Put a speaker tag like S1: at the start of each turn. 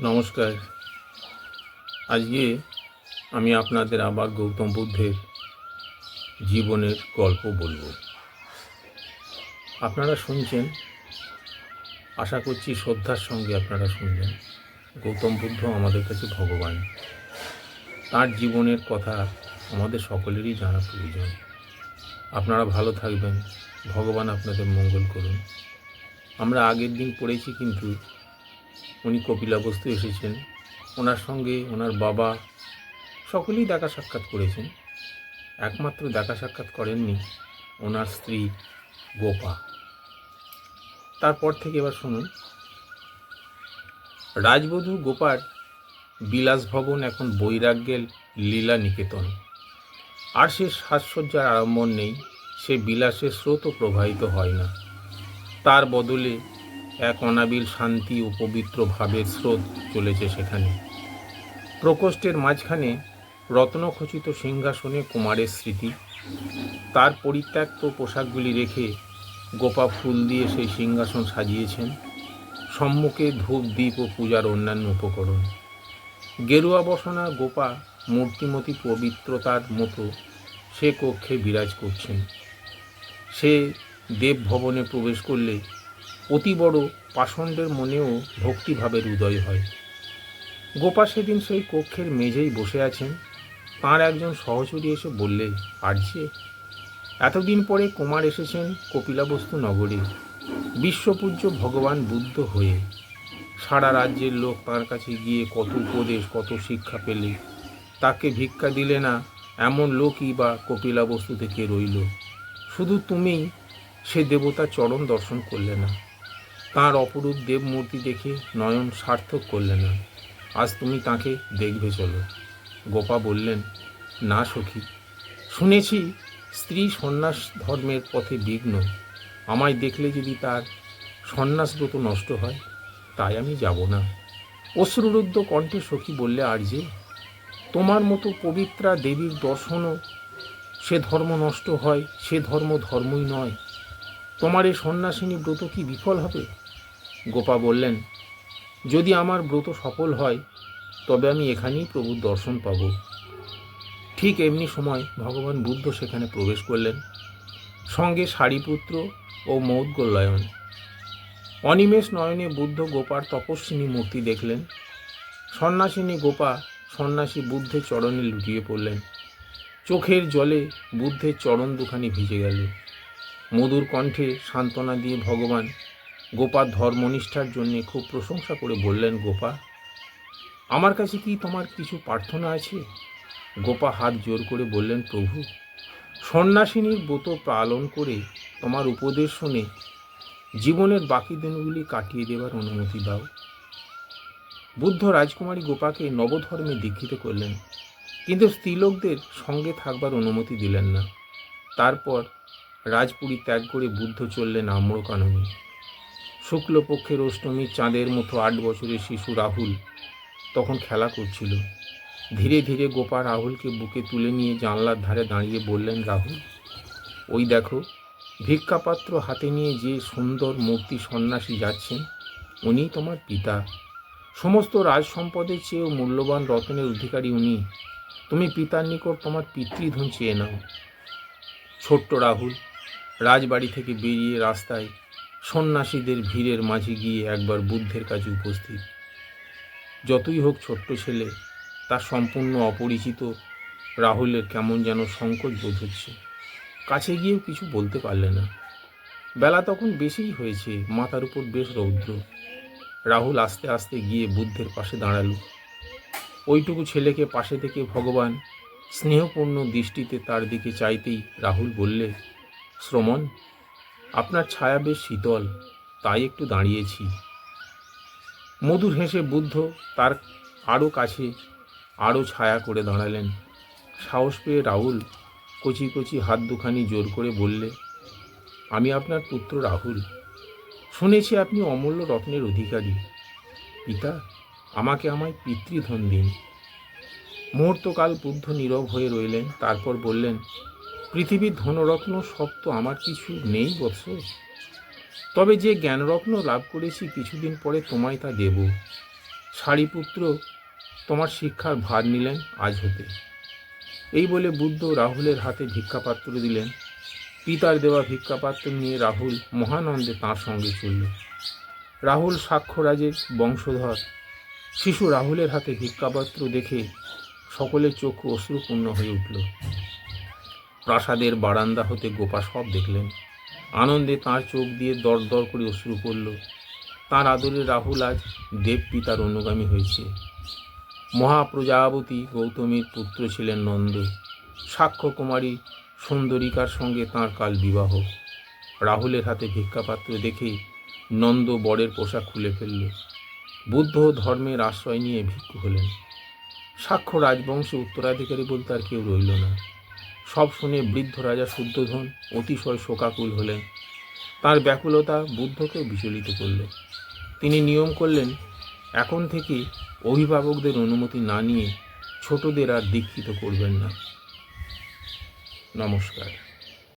S1: নমস্কার। আজকে আমি আপনাদের আবার গৌতম বুদ্ধের জীবনের গল্প বলব। আপনারা শুনছেন, আশা করছি শ্রদ্ধার সঙ্গে আপনারা শুনবেন। গৌতম বুদ্ধ আমাদের কাছে ভগবান। তার জীবনের কথা আমাদের সকলেরই জানা প্রয়োজন। আপনারা ভালো থাকবেন। ভগবান আপনাদের মঙ্গল করুন। আমরা আগের দিন পড়েছি কিন্তু উনি কপিলাবস্তু এসেছেন। ওনার সঙ্গে ওনার বাবা সকলেই দেখা সাক্ষাৎ করেছেন। একমাত্র দেখা সাক্ষাৎ করেননি ওনার স্ত্রী গোপা। তারপর থেকে এবার শুনুন। রাজবধূ গোপার বিলাস ভবন এখন বৈরাগ্যের লীলা নিকেতন আর সে সাজসজ্জার আড়ম্বর নেই, সে বিলাসের স্রোতও প্রবাহিত হয় না। তার বদলে এক অনাবিল শান্তি ও পবিত্র ভাবের স্রোত চলেছে সেখানে। প্রকোষ্ঠের মাঝখানে রত্নখচিত সিংহাসনে কুমারের স্মৃতি। তার পরিত্যক্ত পোশাকগুলি রেখে গোপা ফুল দিয়ে সেই সিংহাসন সাজিয়েছেন। সম্মুখে ধূপ দ্বীপ ও পূজার অন্যান্য উপকরণ। গেরুয়া বসনা গোপা মূর্তিমতি পবিত্রতার মতো সে কক্ষে বিরাজ করছেন। সে দেব ভবনে প্রবেশ করলে অতি বড় পাষণ্ডের মনেও ভক্তিভাবের উদয় হয়। গোপা সেদিন সেই কক্ষের মেঝেই বসে আছেন। তাঁর একজন সহচরী এসে বললে আর্যে এতদিন পরে কুমার এসেছেন কপিলাবস্তু নগরে। বিশ্বপূজ্য ভগবান বুদ্ধ হয়ে। সারা রাজ্যের লোক তাঁর কাছে গিয়ে কত উপদেশ, কত শিক্ষা পেলে। তাকে ভিক্ষা দিলে না এমন লোকই বা কপিলাবস্তু থেকে রইল। শুধু তুমি সে দেবতার চরণ দর্শন করলে না। তাঁর অপরূপ দেবমূর্তি দেখে নয়ন সার্থক করলে না। আজ তুমি তাকে দেখবে চলো। গোপা বললেন, না সখী, শুনেছি স্ত্রী সন্ন্যাস ধর্মের পথে বিঘ্ন। আমায় দেখলে যদি তার সন্ন্যাসব্রত নষ্ট হয়, তাই আমি যাব না। অশ্রুরুদ্ধ কণ্ঠে সখী বললে, আর যে, তোমার মতো পবিত্রা দেবীর দর্শনও সে ধর্ম নষ্ট হয়, সে ধর্ম ধর্মই নয়। তোমার এই সন্ন্যাসিনী ব্রত কি বিফল হবে? গোপা বললেন, যদি আমার ব্রত সফল হয়, তবে আমি এখানেই প্রভুর দর্শন পাব। ঠিক এমনি সময় ভগবান বুদ্ধ সেখানে প্রবেশ করলেন। সঙ্গে শাড়িপুত্র ও মৌদ্গল্যায়ন অনিমেষ নয়নে বুদ্ধ গোপার তপস্বিনী মূর্তি দেখলেন। সন্ন্যাসিনী গোপা সন্ন্যাসী বুদ্ধের চরণে লুটিয়ে পড়লেন। চোখের জলে বুদ্ধের চরণ দুখানি ভিজে গেল। মধুর কণ্ঠে সান্ত্বনা দিয়ে ভগবান গোপার ধর্মনিষ্ঠার জন্যে খুব প্রশংসা করে বললেন, গোপা, আমার কাছে কি তোমার কিছু প্রার্থনা আছে? গোপা হাত জোর করে বললেন, প্রভু, সন্ন্যাসিনীর ব্রত পালন করে তোমার উপদেশ শুনে জীবনের বাকি দিনগুলি কাটিয়ে দেবার অনুমতি দাও। বুদ্ধ রাজকুমারী গোপাকে নবধর্মে দীক্ষিত করলেন, কিন্তু স্ত্রীলোকদের সঙ্গে থাকবার অনুমতি দিলেন না। তারপর রাজপুরী ত্যাগ করে বুদ্ধ চললেন আম্রকাননে। শুক্লপক্ষের অষ্টমী চাঁদের মতো আট বছরের শিশু রাহুল তখন খেলা করছিল। ধীরে ধীরে গোপা রাহুলকে বুকে তুলে নিয়ে জানলার ধারে দাঁড়িয়ে বললেন, রাহুল, ওই দেখো, ভিক্ষাপাত্র হাতে নিয়ে যে সুন্দর মূর্তি সন্ন্যাসী যাচ্ছেন, উনি তোমার পিতা। সমস্ত রাজ সম্পদের চেয়েও মূল্যবান রতনের অধিকারী উনি। তুমি পিতার নিকট তোমার পিতৃধন চেয়ে নাও। ছোট্ট রাহুল রাজবাড়ি থেকে বেরিয়ে রাস্তায় সন্ন্যাসীদের ভিড়ের মাঝে গিয়ে একবার বুদ্ধের কাছে উপস্থিত। যতই হোক ছোট্ট ছেলে, তার সম্পূর্ণ অপরিচিত রাহুলের কেমন যেন সংকোচ বোধ হচ্ছে। কাছে গিয়েও কিছু বলতে পারলে না। বেলা তখন বেশিই হয়েছে, মাথার উপর বেশ রৌদ্র। রাহুল আস্তে আস্তে গিয়ে বুদ্ধের পাশে দাঁড়াল। ওইটুকু ছেলেকে পাশে থেকে ভগবান স্নেহপূর্ণ দৃষ্টিতে তার দিকে চাইতেই রাহুল বললে, শ্রমণ আপনার ছায়া বেশ শীতল, তাই একটু দাঁড়িয়েছি। মধুর হেসে বুদ্ধ তার আরও কাছে আরও ছায়া করে দাঁড়ালেন। সাহস পেয়ে রাহুল কচি কচি হাত দুখানি জোর করে বললে, আমি আপনার পুত্র রাহুল। শুনেছি আপনি অমূল্য রত্নের অধিকারী। পিতা, আমাকে আমায় পিতৃধন দিন। মুহূর্তকাল বুদ্ধ নীরব হয়ে রইলেন, তারপর বললেন পৃথিবীর ধনরত্ন সব তো আমার কিছু নেই বৎস তবে যে জ্ঞানরত্ন লাভ করেছি কিছুদিন পরে তোমায় তা দেব। শাড়িপুত্র, তোমার শিক্ষার ভার নিলেন আজ হতে। এই বলে বুদ্ধ রাহুলের হাতে ভিক্ষাপাত্র দিলেন। পিতার দেওয়া ভিক্ষাপাত্র নিয়ে রাহুল মহানন্দে তাঁর সঙ্গে চলল। রাহুল সাক্ষ্যরাজের বংশধর। শিশু রাহুলের হাতে ভিক্ষাপাত্র দেখে সকলের চক্ষু অশ্রুপূর্ণ হয়ে উঠল। প্রাসাদের বারান্দা হতে গোপা সব দেখলেন। আনন্দে তার চোখ দিয়ে দর দর করে অশ্রু পড়ল। তার আদরে রাহুল আজ দেব পিতার অনুগামী হয়েছে। মহাপ্রজাপতি গৌতমীর পুত্র ছিলেন নন্দ। সাক্ষ্য কুমারী সুন্দরিকার সঙ্গে তাঁর কাল বিবাহ। রাহুলের হাতে ভিক্ষাপাত্র দেখে নন্দ বরের পোশাক খুলে ফেলল। বুদ্ধ ধর্মের আশ্রয় নিয়ে ভিক্ষু হলেন। সাক্ষ্য রাজবংশ উত্তরাধিকারী বলতে আর কেউ রইল না। সব শুনে বৃদ্ধ রাজা শুদ্ধধন অতিশয় শোকাকুল হলেন। তার ব্যাকুলতা বুদ্ধকে বিচলিত করল। তিনি নিয়ম করলেন, এখন থেকে অভিভাবকদের অনুমতি না নিয়ে ছোটদের আর দীক্ষিত করবেন না। নমস্কার।